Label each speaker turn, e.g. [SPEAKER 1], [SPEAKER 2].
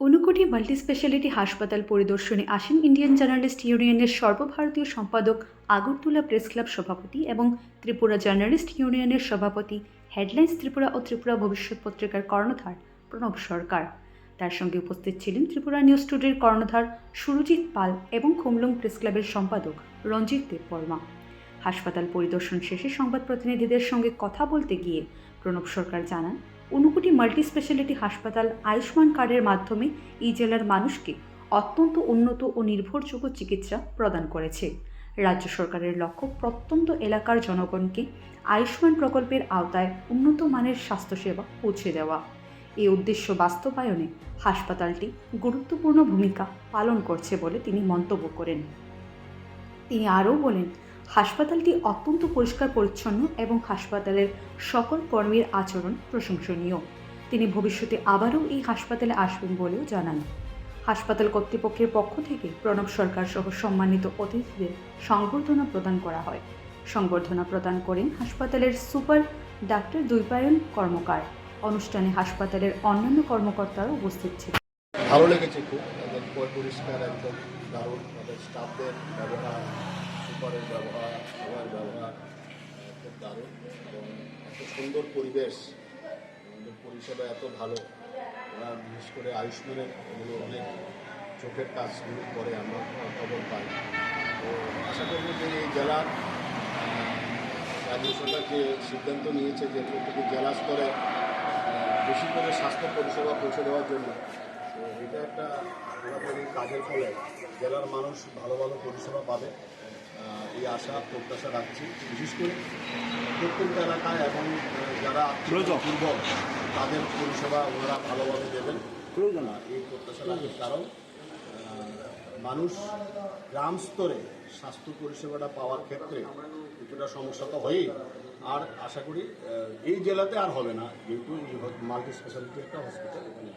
[SPEAKER 1] Unakoti multi speciality হাসপাতাল পরিদর্শনে আসেন ইন্ডিয়ান জার্নালিস্ট ইউনিয়নের সর্বভারতীয় সম্পাদক, আগরতলা প্রেস ক্লাব সভাপতি এবং ত্রিপুরা জার্নালিস্ট ইউনিয়নের সভাপতি, হেডলাইন্স ত্রিপুরা ও ত্রিপুরা ভবিষ্যৎ পত্রিকার কর্ণধার প্রণব সরকার। তার সঙ্গে উপস্থিত ছিলেন ত্রিপুরা নিউজ টুডের কর্ণধার সুরজিৎ পাল এবং খুমলুং প্রেস ক্লাবের সম্পাদক রঞ্জিত দেববর্মা। হাসপাতাল পরিদর্শন শেষে সংবাদ প্রতিনিধিদের সঙ্গে কথা বলতে গিয়ে প্রণব সরকার জানান ঊনকোটি মাল্টি স্পেশালিটি হাসপাতাল আয়ুষ্মান কার্ডের মাধ্যমে এই জেলার মানুষকে অত্যন্ত উন্নত ও নির্ভরযোগ্য চিকিৎসা প্রদান করেছে। রাজ্য সরকারের লক্ষ্য প্রত্যন্ত এলাকার জনগণকে আয়ুষ্মান প্রকল্পের আওতায় উন্নত মানের স্বাস্থ্যসেবা পৌঁছে দেওয়া। এই উদ্দেশ্য বাস্তবায়নে হাসপাতালটি গুরুত্বপূর্ণ ভূমিকা পালন করছে বলে তিনি মন্তব্য করেন। তিনি আরও বলেন হাসপাতালটি অত্যন্ত পরিষ্কার, পরিচ্ছন্ন এবং হাসপাতালের সকল কর্মীর আচরণ প্রশংসনীয়। তিনি ভবিষ্যতে আবারও এই হাসপাতালে আসবেন বলেও জানান। হাসপাতাল কর্তৃপক্ষের পক্ষ থেকে প্রণব সরকার সহ সম্মানিত অতিথিদের সংবর্ধনা প্রদান করা হয়। সংবর্ধনা প্রদান করেন হাসপাতালের সুপার ডাক্তার দুইপায়ন কর্মকার। অনুষ্ঠানে হাসপাতালের অন্যান্য কর্মকর্তারা উপস্থিত ছিলেন।
[SPEAKER 2] ভালো লেগেছে খুব। পরিষ্কার, একদম দারুণ। স্টাফদের ব্যবহার সুপারের ব্যবহার সবার ব্যবহার আহ, খুব দারুণ এবং এত সুন্দর পরিবেশ পরিষেবা এত ভালো। ওরা বিশেষ করে আয়ুষ্মানের এগুলো অনেক চোখের কাজগুলো করে, আমরা খবর পাই। তো আশা করব যে এই জেলার রাজ্য সরকার যে সিদ্ধান্ত নিয়েছে যে প্রত্যেক জেলা স্তরে বেশি করে স্বাস্থ্য পরিষেবা পৌঁছে দেওয়ার জন্য, তো এটা একটা পুরোপুরি কাজের ফলে জেলার মানুষ ভালো ভালো পরিষেবা পাবে। এই আশা প্রত্যাশা রাখছি। বিশেষ করে প্রত্যেকটা এলাকায় এবং যারা দুর্বল তাদের পরিষেবা ওনারা ভালোভাবে দেবেন। প্রয়োজন এই প্রত্যাশা রাখি। কারণ মানুষ গ্রাম স্তরে স্বাস্থ্য পরিষেবাটা পাওয়ার ক্ষেত্রে কিছুটা সমস্যা তো হয়ই। আর আশা করি এই জেলাতে আর হবে না। যেহেতু মাল্টি স্পেশালিটি একটা হসপিটাল এখানে।